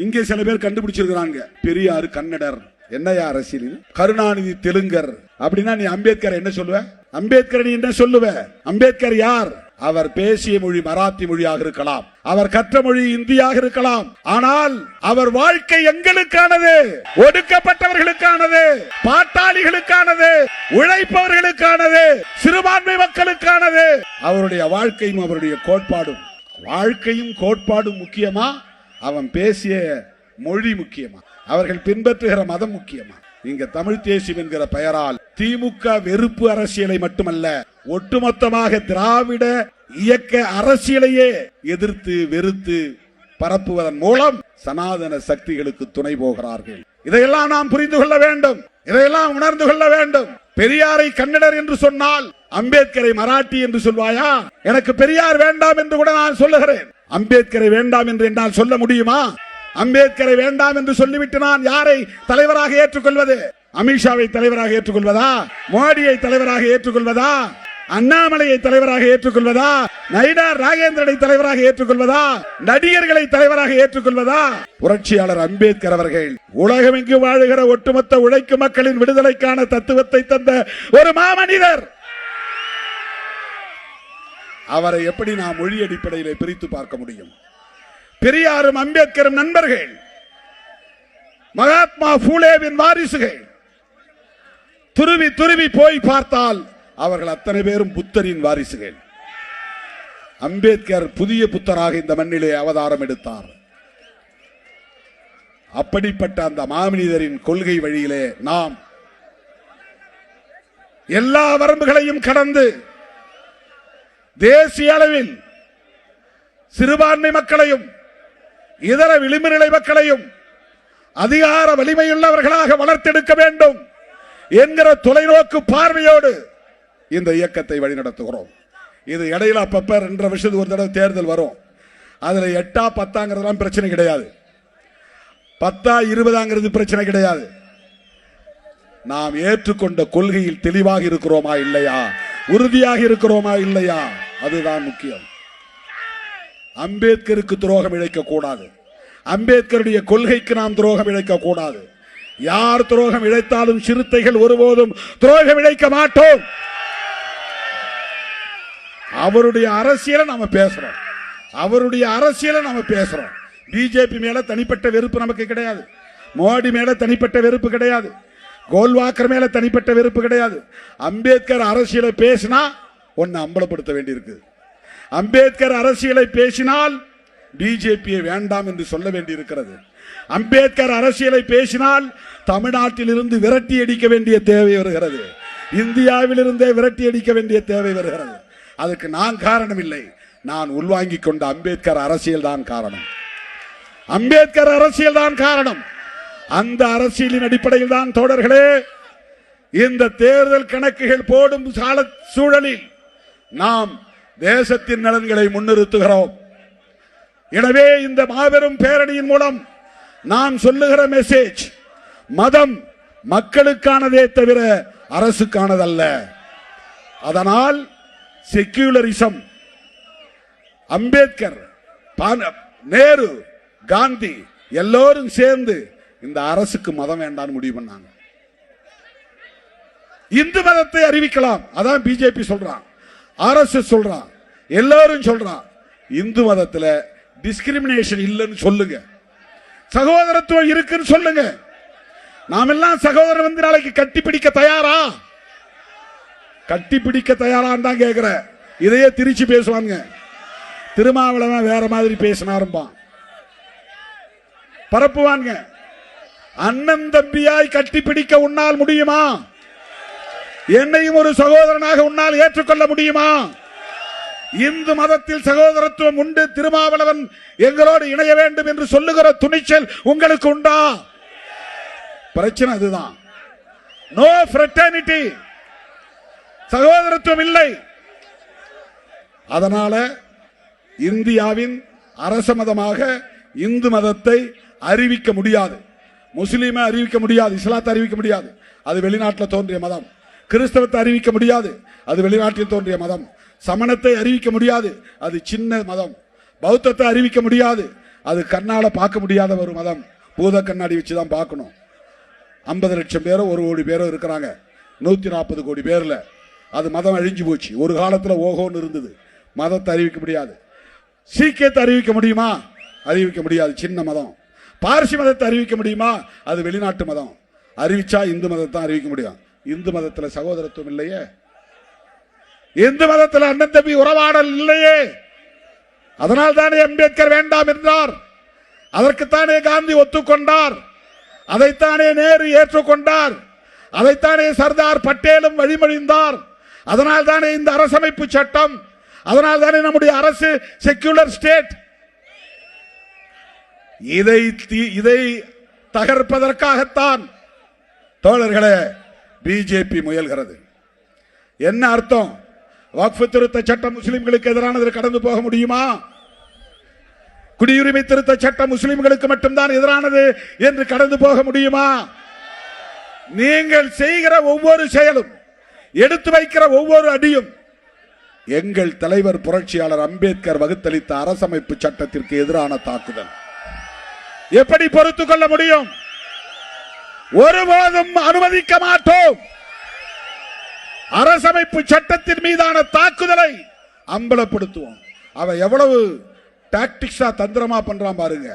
இங்கே சில பேர் கண்டுபிடிச்சிருக்கிறாங்க. பெரியாறு கன்னடர். என்னையா அரசியல் கருணாநிதி தெலுங்கர். அப்படின்னா நீ அம்பேத்கர் என்ன சொல்லுவ? அம்பேத்கர் நீ என்ன சொல்லுவ? அம்பேத்கர் யார்? அவர் பேசிய மொழி மராத்தி மொழியாக இருக்கலாம். அவர் கற்ற மொழி இந்தியாக இருக்கலாம். ஆனால் அவர் வாழ்க்கை எங்களுக்கானது. ஒடுக்கப்பட்டவர்களுக்கானது. பாட்டாளிகளுக்கானது. உழைப்பவர்களுக்கானது. சிறுபான்மை மக்களுக்கானது. அவருடைய வாழ்க்கையும் அவருடைய கோட்பாடும். வாழ்க்கையும் கோட்பாடும் முக்கியமா? அவன் பேசிய மொழி முக்கியமா? அவர்கள் பின்பற்றுகிற மதம் முக்கியமா? இங்க தமிழ் தேசியம் என்கிற பெயரால் திமுக வெறுப்பு அரசியலை மட்டுமல்ல ஒட்டுமொத்தமாக திராவிட இயக்க அரசியலையே எதிர்த்து வெறுத்து பரப்புவதன் மூலம் சனாதன சக்திகளுக்கு துணை போகிறார்கள். இதையெல்லாம் நாம் புரிந்து கொள்ள வேண்டும். இதையெல்லாம் உணர்ந்து கொள்ள வேண்டும். பெரியாரை கன்னடர் என்று சொன்னால் அம்பேத்கரை மராட்டி என்று சொல்வாயா? எனக்கு பெரியார் வேண்டாம் என்று கூட நான் சொல்லுகிறேன். அம்பேத்கரை வேண்டாம் என்று என்னால் சொல்ல முடியுமா? அம்பேத்கரை வேண்டாம் என்று சொல்லிவிட்டு நான் யாரை தலைவராக ஏற்றுக்கொள்வது? அமித்ஷாவை தலைவராக ஏற்றுக்கொள்வதா? மோடியை தலைவராக ஏற்றுக்கொள்வதா? அண்ணாமலையை தலைவராக ஏற்றுக்கொள்வதா? நயினார் ராகேந்திரனை தலைவராக ஏற்றுக்கொள்வதா? நடிகர்களை தலைவராக ஏற்றுக்கொள்வதா? புரட்சியாளர் அம்பேத்கர் அவர்கள் உலகமெங்கு வாழுகிற ஒட்டுமொத்த உழைக்கும் மக்களின் விடுதலைக்கான தத்துவத்தை தந்த ஒரு மாமனிதர்! அவரை எப்படி நாம் மொழி அடிப்படையில் பிரித்து பார்க்க முடியும்? பெரியாரும் அம்பேத்கரும் நண்பர்கள் மகாத்மா பூலேவின் வாரிசுகள் துருவி துருவி போய் பார்த்தால் அவர்கள் அத்தனை பேரும் புத்தரின் வாரிசுகள். அம்பேத்கர் புதிய புத்தராக இந்த மண்ணிலே அவதாரம் எடுத்தார். அப்படிப்பட்ட அந்த மாமனிதரின் கொள்கை வழியிலே நாம் எல்லா வரம்புகளையும் கடந்து தேசிய அளவில் சிறுபான்மை மக்களையும் இதர விளிம்புநிலை மக்களையும் அதிகார வலிமையுள்ளவர்களாக வளர்த்தெடுக்க வேண்டும் என்கிற தொலைநோக்கு பார்வையோடு இந்த இயக்கத்தை வழிநடத்துகிறோம். இது இடையில அப்பப்ப ரெண்டரை வருஷத்துக்கு ஒரு தடவை தேர்தல் வரும். அதுல எட்டா பத்தாங்கிறதுலாம் பிரச்சனை கிடையாது. பத்தா இருபதாங்கிறது பிரச்சனை கிடையாது. நாம் ஏற்றுக்கொண்ட கொள்கையில் தெளிவாக இருக்கிறோமா இல்லையா? உறுதியாக இருக்கிறோமா இல்லையா? அதுதான் முக்கியம். அம்பேத்கருக்கு துரோகம் இழைக்க கூடாது அம்பேத்கருடைய கொள்கைக்கு நாம் துரோகம் இழைக்க கூடாது யார் துரோகம் இழைத்தாலும் சிறுத்தைகள் ஒருபோதும் துரோகம் இழைக்க மாட்டோம். அவருடைய அரசியலை நாம பேசுறோம். அவருடைய அரசியலை நாம பேசுறோம். பிஜேபி மேல தனிப்பட்ட வெறுப்பு நமக்கு கிடையாது. மோடி மேல தனிப்பட்ட வெறுப்பு கிடையாது. கோல்வாக்கர் மேல தனிப்பட்ட வெறுப்பு கிடையாது. அம்பேத்கர் அரசியலை பேசினா ஒன்னு அம்பலப்படுத்த வேண்டியிருக்கு. அம்பேத்கர் அரசியலை பேசினால் பிஜேபியை வேண்டாம் என்று சொல்ல வேண்டியிருக்கிறது. அம்பேத்கர் அரசியலை பேசினால் தமிழ்நாட்டில் இருந்து விரட்டி அடிக்க வேண்டிய தேவை வருகிறது. இந்தியாவில் இருந்தே விரட்டி அடிக்க வேண்டிய தேவை வருகிறது. அதுக்கு நான் காரணம் இல்லை நான் உள்வாங்கிக் கொண்ட அம்பேத்கர் அரசியல் தான் காரணம். அம்பேத்கர் அரசியல் தான் காரணம். அந்த அரசியலின் அடிப்படையில் தான் தோழர்களே இந்த தேர்தல் கணக்குகள் போடும் சூழலில் நாம் தேசத்தின் நலன்களை முன்னிறுத்துகிறோம். எனவே இந்த மாபெரும் பேரணியின் மூலம் நாம் சொல்லுகிற மெசேஜ் மதம் மக்களுக்கானதே தவிர அரசுக்கானதல்ல. அதனால் செக்யூலரிசம் அம்பேத்கர் நேரு காந்தி எல்லோரும் சேர்ந்து இந்த அரசுக்கு மதம் வேண்டாம்னு முடிவு பண்ணாங்க. இந்து மதத்தை அறிவிக்கலாம். அதான் பிஜேபி சொல்றான். ஆர்எஸ்எஸ் சொல்றான் எல்லாரும் சொல்றான் இந்து மதத்துல டிஸ்கிரிமினேஷன் இல்லைன்னு சொல்லுங்க. சகோதரத்துவம் இருக்குன்னு சொல்லுங்க. நாம் எல்லாம் சகோதரர் வந்து நாளைக்கு கட்டி பிடிக்க தயாரா? கட்டி பிடிக்க தயாரான்னு தான் கேட்கிறேன் இதையே திருச்சி பேசுவாங்க திருமாவளவன் வேற மாதிரி பேசினாரும்பான் பரப்புவாங்க அண்ணன் தம்பியாய் கட்டி பிடிக்க உன்னால் முடியுமா? என்னையும் ஒரு சகோதரனாக உன்னால் ஏற்றுக்கொள்ள முடியுமா? இந்து மதத்தில் சகோதரத்துவம் உண்டு. திருமாவளவன் எங்களோடு இணைய வேண்டும் என்று சொல்லுகிற துணிச்சல் உங்களுக்கு உண்டா? பிரச்சனை அதுதான். நோ ஃப்ரெட்டர்னிட்டி சகோதரத்துவம் இல்லை. அதனால இந்தியாவின் அரச மதமாக இந்து மதத்தை அறிவிக்க முடியாது. முஸ்லீமை அறிவிக்க முடியாது இஸ்லாத்தை அறிவிக்க முடியாது. அது வெளிநாட்டில் தோன்றிய மதம். கிறிஸ்தவத்தை அறிவிக்க முடியாது. அது வெளிநாட்டில் தோன்றிய மதம். சமணத்தை அறிவிக்க முடியாது. அது சின்ன மதம். பௌத்தத்தை அறிவிக்க முடியாது. அது கண்ணால் பார்க்க முடியாத ஒரு மதம். பூத கண்ணாடி வச்சு தான் பார்க்கணும். ஐம்பது லட்சம் பேரோ ஒரு கோடி பேரோ இருக்கிறாங்க. நூற்றி நாற்பது கோடி பேரில். அது மதம் அழிஞ்சு போச்சு. ஒரு காலத்தில் ஓஹோன்னு இருந்தது. மதத்தை அறிவிக்க முடியாது. சீக்கியத்தை அறிவிக்க முடியுமா? அறிவிக்க முடியாது. சின்ன மதம். பார்சி மதத்தை அறிவிக்க முடியுமா? அது வெளிநாட்டு மதம். அறிவிச்சா இந்து மதத்தை தான் அறிவிக்க முடியும். இந்து மதத்தில் சகோதரத்துவம் இல்லையே? இந்து மதத்தில் அண்ணன் தம்பி உறவாடல் இல்லையே? அதனால் தானே அம்பேத்கர் வேண்டாம் என்றார். அதற்குத்தானே காந்தி ஒத்துக்கொண்டார். அதைத்தானே நேரு ஏற்றுக்கொண்டார். அதைத்தானே சர்தார் பட்டேலும் வழிமொழிந்தார். அதனால் தானே இந்த அரசமைப்பு சட்டம். அதனால் தானே நம்முடைய அரசு செக்யூலர் ஸ்டேட் இதை தி- இதை தகர்ப்பதற்காகத்தான் தோழர்களே பிஜேபி முயல்கிறது. என்ன அர்த்தம்? வக்ஃபு திருத்த சட்டம் முஸ்லிம்களுக்கு எதிரானது கடந்து போக முடியுமா? குடியுரிமை திருத்த சட்டம் முஸ்லிம்களுக்கு மட்டும்தான் எதிரானது என்று கடந்து போக முடியுமா? நீங்கள் செய்கிற ஒவ்வொரு செயலும் எடுத்து வைக்கிற ஒவ்வொரு அடியும் எங்கள் தலைவர் புரட்சியாளர் அம்பேத்கர் வகுத்தளித்த அரசமைப்பு சட்டத்திற்கு எதிரான தாக்குதல். எப்படி பொறுத்துக் கொள்ள முடியும்? ஒருபோதும் அனுமதிக்க மாட்டோம். அரசமைப்பு சட்டத்தின் மீதான தாக்குதலை அம்பலப்படுத்துவோம். அவ எவ்வளவு டாக்டிக்ஸா தந்திரமா பண்றான் பாருங்க.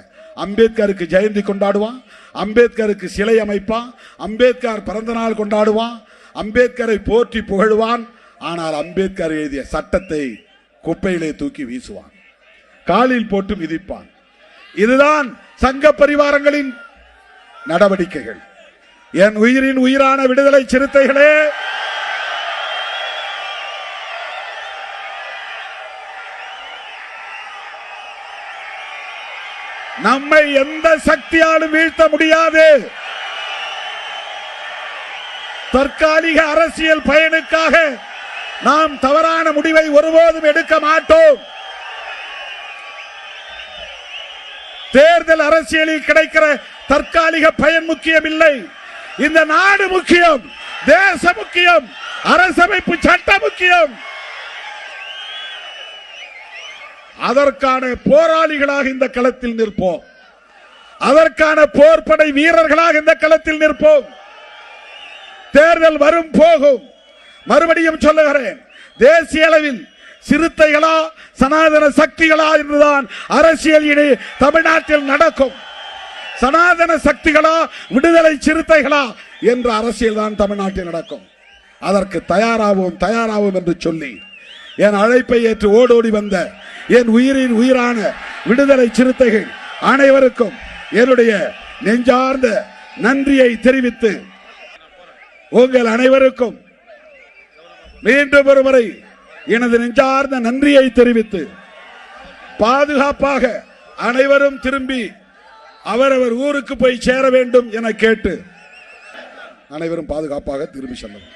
அம்பேத்கருக்கு ஜெயந்தி கொண்டாடுவான் அம்பேத்கருக்கு சிலை அமைப்பான் அம்பேத்கர் பிறந்த நாள் கொண்டாடுவான் அம்பேத்கரை போற்றி புகழ்வான். ஆனால் அம்பேத்கர் எழுதிய சட்டத்தை குப்பையிலே தூக்கி வீசுவான். காலில் போட்டு மிதிப்பான். இதுதான் சங்க பரிவாரங்களின் நடவடிக்கைகள். என் உயிரின் உயிரான விடுதலை சிறுத்தைகளே. நம்மை எந்த சக்தியாலும் வீழ்த்த முடியாது. தற்காலிக அரசியல் பயனுக்காக நாம் தவறான முடிவை ஒருபோதும் எடுக்க மாட்டோம். தேர்தல் அரசியலில் கிடைக்கிற தற்காலிக பயன் முக்கியமில்லை. இந்த நாடு முக்கியம் தேச முக்கியம் அரசமைப்பு சட்டம் முக்கியம். அதற்கான போராளிகளாக இந்த களத்தில் நிற்போம். அதற்கான போர்ப்படை வீரர்களாக இந்த களத்தில் நிற்போம். தேர்தல் வரும் போகும். மறுபடியும் சொல்லுகிறேன் தேசிய அளவில் சிறுத்தைகளா சனாதன சக்திகளா என்றுதான் அரசியல் இனி தமிழ்நாட்டில் நடக்கும். சனாதன சக்திகளா விடுதலை சிறுத்தைகளா என்ற அரசியல் தான் தமிழ்நாட்டில் நடக்கும். அதற்கு தயாராகவும் தயாராகவும் என்று சொல்லி என் அழைப்பை ஏற்று ஓடோடி வந்த என் உயிரின் உயிரான விடுதலை சிறுத்தைகள் அனைவருக்கும் என்னுடைய நெஞ்சார்ந்த நன்றியை தெரிவித்து உங்கள் அனைவருக்கும் மீண்டும் ஒருமுறை எனது நெஞ்சார்ந்த நன்றியை தெரிவித்து பாதுகாப்பாக அனைவரும் திரும்பி அவரவர் ஊருக்கு போய் சேர வேண்டும் என கேட்டு அனைவரும் பாதுகாப்பாக திரும்பி செல்லவும்.